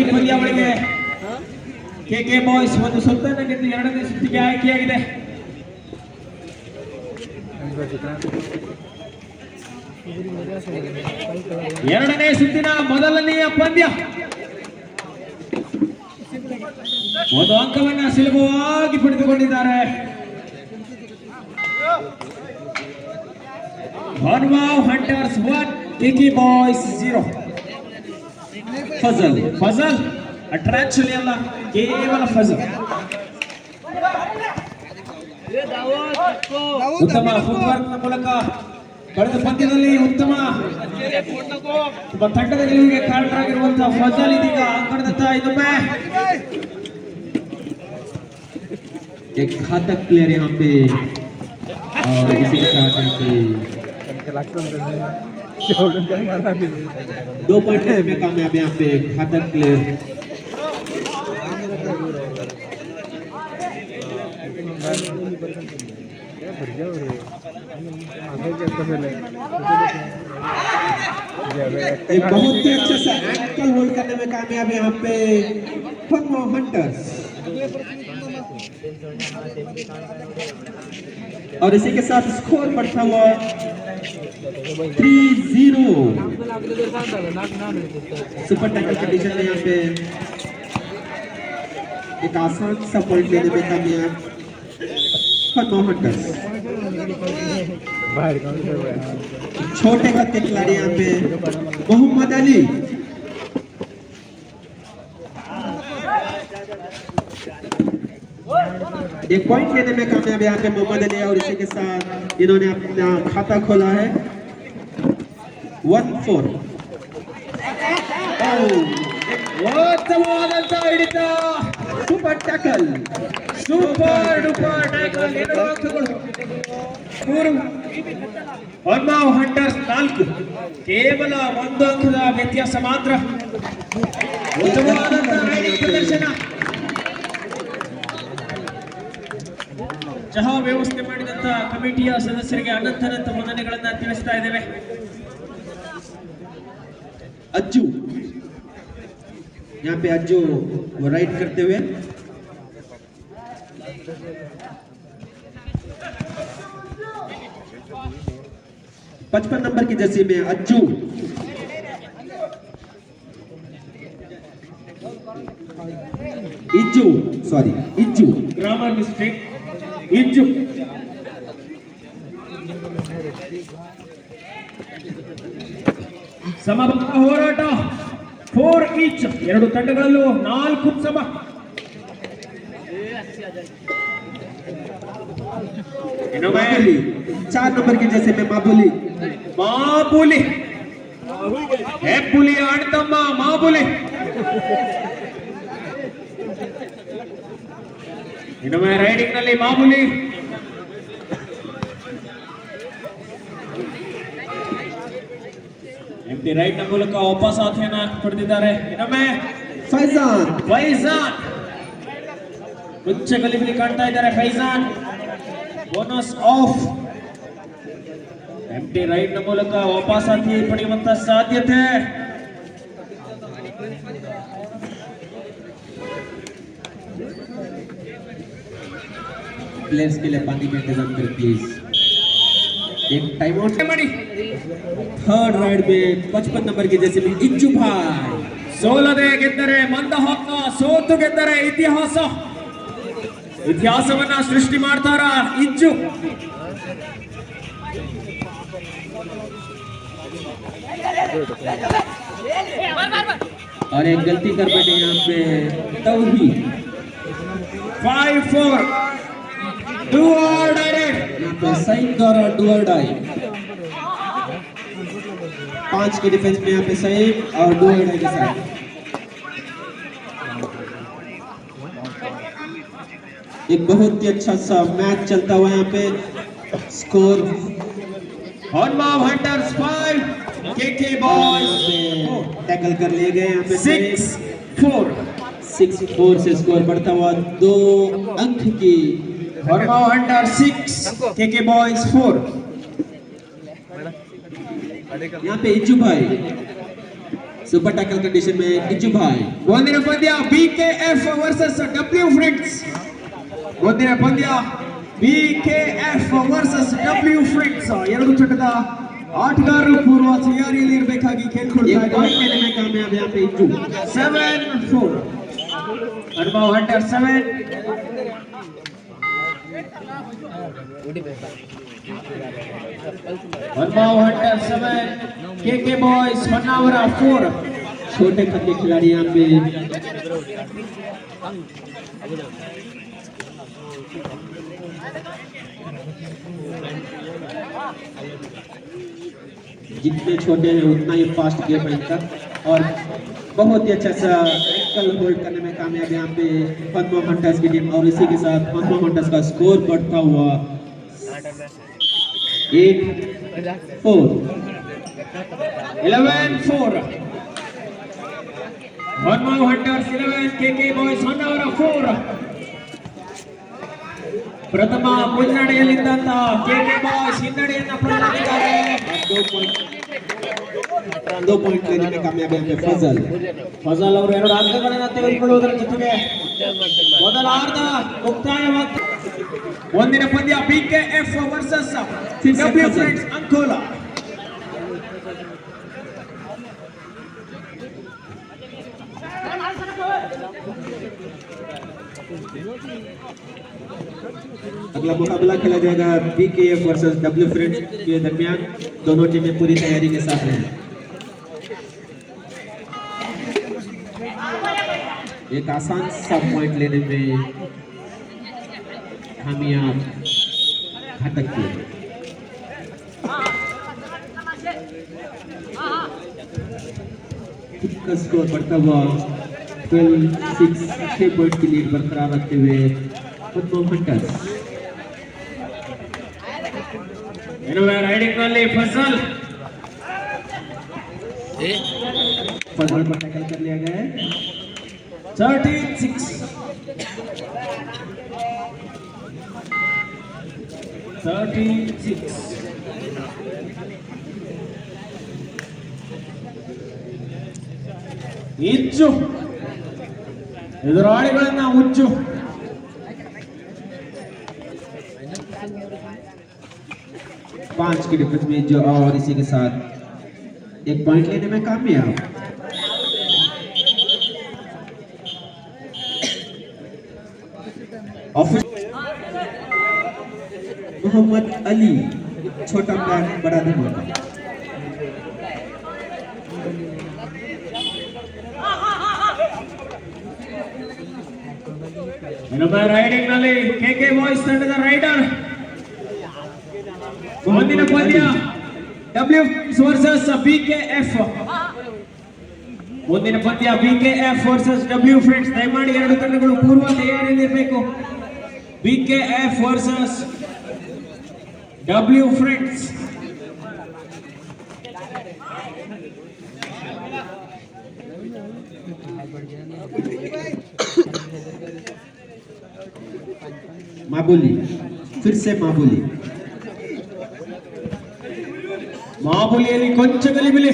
ಈ ಪಂದ್ಯಾವಳಿಗೆ K K boys ಒಂದು ಸುತ್ತನ್ನು ಗೆದ್ದು ಎರಡನೇ ಸುತ್ತಿಗೆ ಆಯ್ಕೆಯಾಗಿದೆ. ಎರಡನೇ ಸುತ್ತಿನ ಮೊದಲನೆಯ ಪಂದ್ಯ. ಒಂದು ಅಂಕವನ್ನ ಸುಲಭವಾಗಿ ಪಡೆದುಕೊಂಡಿದ್ದಾರೆ. Hunters one ಟಿಕಿ boys zero Fazal Fazal ಅಟ್ರಾಕ್ಚುಲಿ ಅಲ್ಲ ಕೇವಲ ಫಜಲ್ ಉತ್ತಮ ಫುಟ್ವರ್ಕ್ ನ ಮೂಲಕ ಕಳೆದ ಪಂದ್ಯದಲ್ಲಿ ಉತ್ತಮ ಒಬ್ಬ ತಂಡದ ಗೆಲುವಿಗೆ ಕಾರಣರಾಗಿರುವಂತಹ ಫಜಲ್ ಇದೀಗ ಅಂಕಣದತ್ತ ಇನ್ನೊಮ್ಮೆ एक घातक प्लेयर यहाँ पे और इसी के साथ यहाँ पे दो पॉइंट में कामयाब यहाँ पे घातक प्लेयर बहुत ही अच्छा सा एंकल होल्ड करने में कामयाब है यहाँ पे हंटर्स और इसी के साथ स्कोर बढ़ता हुआ three zero. Super tackle condition में यहाँ पे एक आसान सा पॉइंट लेने में कामयाब छोटे कद खिलाड़ी यहाँ पे मोहम्मद अली। एक पॉइंट लेने में कामयाब यहाँ पे मोहम्मद अली और इसी के साथ इन्होंने अपना खाता खोला है। ಒನ್ ಫೋರ್ ಉತ್ತಮವಾದಂತ ಹಿಡಿತ. Super tackle super duper tackle hunters ನಾಲ್ಕು. ಕೇವಲ ಒಂದು ಅಂಕದ ವ್ಯತ್ಯಾಸ ಮಾತ್ರ. ಪ್ರದರ್ಶನ. ಚಹಾ ವ್ಯವಸ್ಥೆ ಮಾಡಿದಂತ ಕಮಿಟಿಯ ಸದಸ್ಯರಿಗೆ ಅನಂತ ಅನಂತ ವಂದನೆಗಳನ್ನ ತಿಳಿಸ್ತಾ ಇದ್ದೇವೆ. अज्जू। यहाँ पे अज्जू राइड करते हुए। पचपन नंबर की जर्सी में Ajju. Ijju sorry Ijju. Grammar mistake Ijju. ಸಮಬಲ ಹೋರಾಟ ಫೋರ್ ಈಚ್ ಎರಡು ತಂಡಗಳಲ್ಲೂ ನಾಲ್ಕು ಸಮ माबूली चार नंबर की जैसे में माबूली माबूली ಹೆಬ್ಬುಲಿ ಆಡ್ತಮ್ಮ ಮಾಬುಲಿ ಇನ್ನೊಮ್ಮೆ ರೈಡಿಂಗ್ ನಲ್ಲಿ ಮಾಮೂಲಿ ಎಂಟಿ ರೈಟ್ ನ ಮೂಲಕ ವಾಪಸ್ ಸಾಥಿಯನ್ನ ಪಡೆದಿದ್ದಾರೆ ಇನ್ನೊಮ್ಮೆ ಫೈಜಾನ್ ಫೈಜಾನ್ ಉಚ್ಚ ಗಲಿಬಿಲಿ ಕಾಣ್ತಾ ಇದ್ದಾರೆ Faizan bonus of empty raid ನ ಮೂಲಕ ವಾಪಸ್ ಸಾಥಿ ಪಡೆಯುವಂತ ಸಾಧ್ಯತೆ प्लेयर्स के लिए पानी का इंतजाम करें प्लीज एक टाइम आउट ಮಾಡಿ ಥರ್ಡ್ ರೈಡ್ में पचपन नंबर की जैसे में इज्जू भाई ಸೋಲದೆ ಗೆದ್ದರೆ ಮಂದಹಾಸ ಸೋತು ಗೆದ್ದರೆ ಇತಿಹಾಸ ಇತಿಹಾಸವನ್ನ ಸೃಷ್ಟಿ ಮಾಡ್ತಾರ ಇಜ್ಜು और एक गलती कर बैठे यहाँ पे तौहीद फाइव फोर डू और डायरेक्ट यहाँ पे सही कर और डू और डाई पाँच के डिफेंस में यहाँ पे सही और डू और डाई के साथ। एक बहुत ही अच्छा सा मैच चलता हुआ यहाँ पे। Score hunters five KK boys tackle कर लिए गए यहाँ पे। सिक्स फोर सिक्स फोर से स्कोर बढ़ता हुआ दो अंक की। हॉर्नमाव hunter six KK boys four यहाँ पे इच्छु भाई। सुपर टैकल कंडीशन में इच्छु भाई। बहुत दिन बी के एफ़ वर्सेस डब्ल्यू फ्रिक्स बहुत दिन बी के एफ़ वर्सेस डब्ल्यू फ्रिक्स ये लोग छोटे था आठगार पूर्व तैयारी लेर बेखा की खेल खोल रहा है खेल में कामयाब यहाँ पे इच्छु सेवन फोर अरबा हंटर सेवन हरबाव हंटर समय। के के बॉयज़ मनावरा फोर। छोटे कद के खिलाड़ी यहाँ पे। जितने छोटे हैं, उतना ही फास्ट गेम है इनका। और बहुत ही अच्छा सा कल होल्ड करने में कामयाब यहाँ पे पद्मा हंटर्स की टीम और इसी के साथ पद्मा हंटर्स का स्कोर बढ़ता हुआ eight, four. Eleven, four. One more hunters, eleven KK boys, one hour four. ಪ್ರಥಮ ಮುನ್ನಡೆಯಲ್ಲಿದ್ದಂತ ಕೆಕೆ ಬಾಯ್ಸ್ ಹಿನ್ನಡೆಯನ್ನ ಪ್ರಾರಂಭಿಸಿದ್ದಾರೆ ಒಂದು ಪಾಯಿಂಟ್ ಲೇನಿಗೆ ಫಜಲ್ ಫಜಲ್ ಅವರು ಎರಡು ಅಂಕಗಳನ್ನ ತೆಗೆದುಕೊಳ್ಳುವುದರ ಜೊತೆಗೆ ಮೊದಲ ಅರ್ಧ ಮುಕ್ತಾಯವಾಗ್ತದೆ ಒಂದಿನ ಪಂದ್ಯ ಬಿ ಕೆ ಎಫ್ ವರ್ಸಸ್ अगला मुकाबला खेला जाएगा बीकेएफ वर्सेस डब्ल्यू फ्रेंड के दरमियान दोनों टीमें पूरी तैयारी के साथ हैं एक आसान सब पॉइंट लेने में हम यहाँ घटक किए हैं का स्कोर बढ़ता हुआ ट्वेल्व सिक्स छः पॉइंट की लीड बरकरार रखते हुए राइडिंग फ़सल पर टैकल कर लिया गया है. सिक्स ಇಚ್ಚು ಎದುರಾಳಿಗಳನ್ನ ಹುಚ್ಚು पांच की डिफरेंस में जो और इसी के साथ एक पॉइंट लेने में कामयाब ऑफिस मोहम्मद अली छोटा बैट बड़ा धमाका ಇನ್ನೊಬ್ಬ ರೈಡಿಂಗ್ ನಲ್ಲಿ ಕೆ ಕೆ ಬಾಯ್ಸ್ ತಂಡದ ರೈಡರ್ ಮುಂದಿನ ಪಂದ್ಯ W versus B K F ಮುಂದಿನ ಪಂದ್ಯ B K F versus W friends ದಯಮಾಡಿ ಎರಡು ತಂಡಗಳು ಪೂರ್ವ ತಯಾರಿಯಲ್ಲಿರಬೇಕು B K F versus W friends माबूली फिर से माबूली ಮಾಮೂಲಿಯಲ್ಲಿ ಕೊಂಚ ಗಲಿಬಿಲಿ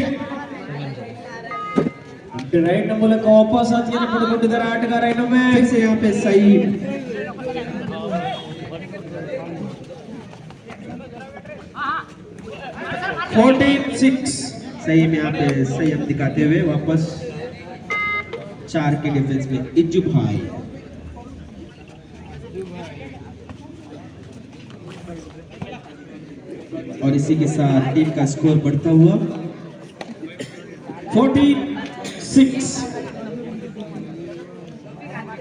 ರೈಟ್ ಮೂಲಕ ವಾಪಸ್ ಅತಿಯನ್ನು ಪಡೆದುಕೊಂಡಿದ್ದಾರೆ ಆಟಗಾರ ಇನ್ನೊಮ್ಮೆ फिर से यहाँ पे सही फोर्टीन सिक्स सही में यहाँ पे संयम दिखाते हुए वापस चार के डिफेंस में इज्जू भाई और इसी के साथ टीम का स्कोर बढ़ता हुआ fourteen six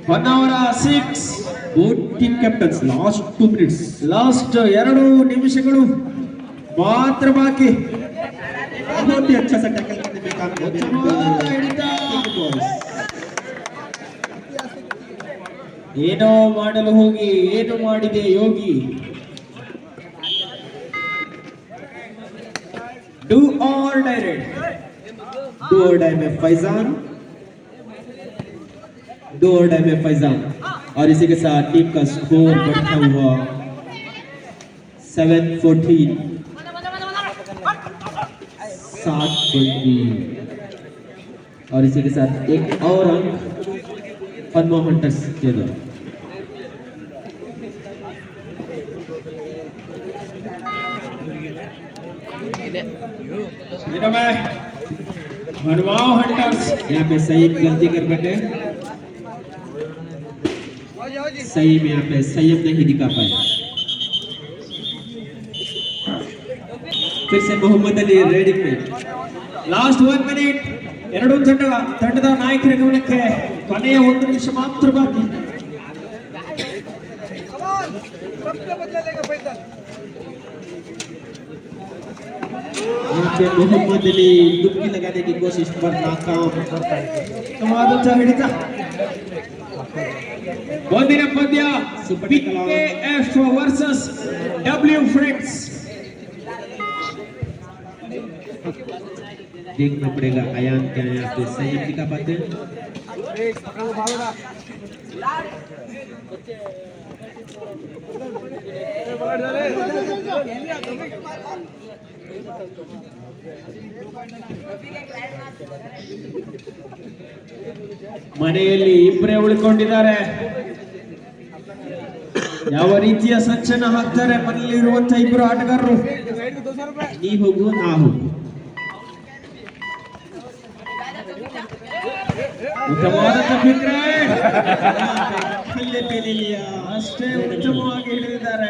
Honnavar six both team captains last two minutes last ಎರಡು ನಿಮಿಷಗಳು ಮಾತ್ರ ಬಾಕಿ बहुत ही अच्छा सा टैकल करने में कामयाब ಉತ್ತಮವಾದ ಹಿಡಿತ. Boys. ಏನೋ ಮಾಡಲು ಹೋಗಿ ಏನು ಮಾಡಿದೆ Yogi all direct do or die में फैजान do or die में फैजान और इसी के साथ टीम का स्कोर बढ़ता हुआ 714 सात और इसी के साथ एक और अंक फनमो हंटर्स के द्वारा इधर में हनुमाओ हंटर्स यहाँ पे सही गलती कर बैठे सही में यहाँ पे संयम नहीं दिखा पाए फिर से मोहम्मद अली रेडी पे ಲಾಸ್ಟ್ ಒನ್ ಮಿನಿಟ್ ಎರಡು ತಂಡ ತಂಡದ ನಾಯಕರ ಗಮನಕ್ಕೆ ಕೊನೆಯ ಒಂದು ನಿಮಿಷ ಮಾತ್ರ ಬಾಕಿ यहाँ पे मोहम्मद अली डुबकी लगाने की कोशिश पर नाकाम ಉತ್ತಮವಾದಂತಹ ಹಿಡಿತ ಮುಂದಿನ ಪಂದ್ಯ ಎಫ್ ವರ್ಸಸ್ ಡಬ್ಲ್ಯೂ ಫ್ರೆಂಡ್ಸ್ देखना पड़ेगा अयान क्या यहाँ पे संयम दिखा पाते हैं ಮನೆಯಲ್ಲಿ ಇಬ್ಬರೇ ಉಳ್ಕೊಂಡಿದ್ದಾರೆ. ಯಾವ ರೀತಿಯ ಸಂಚನ ಹಾಕ್ತಾರೆ ಮನೆಯಲ್ಲಿ ಇರುವಂತ ಇಬ್ಬರು ಆಟಗಾರರು? ನೀ ಹೋಗು, ನಾ ಹೋಗು. ಉತ್ತಮವಾದ ತಪ್ಪಿದ್ರೆ ಅಷ್ಟೇ ಉತ್ತಮವಾಗಿ ಹೇಳಿದ್ದಾರೆ.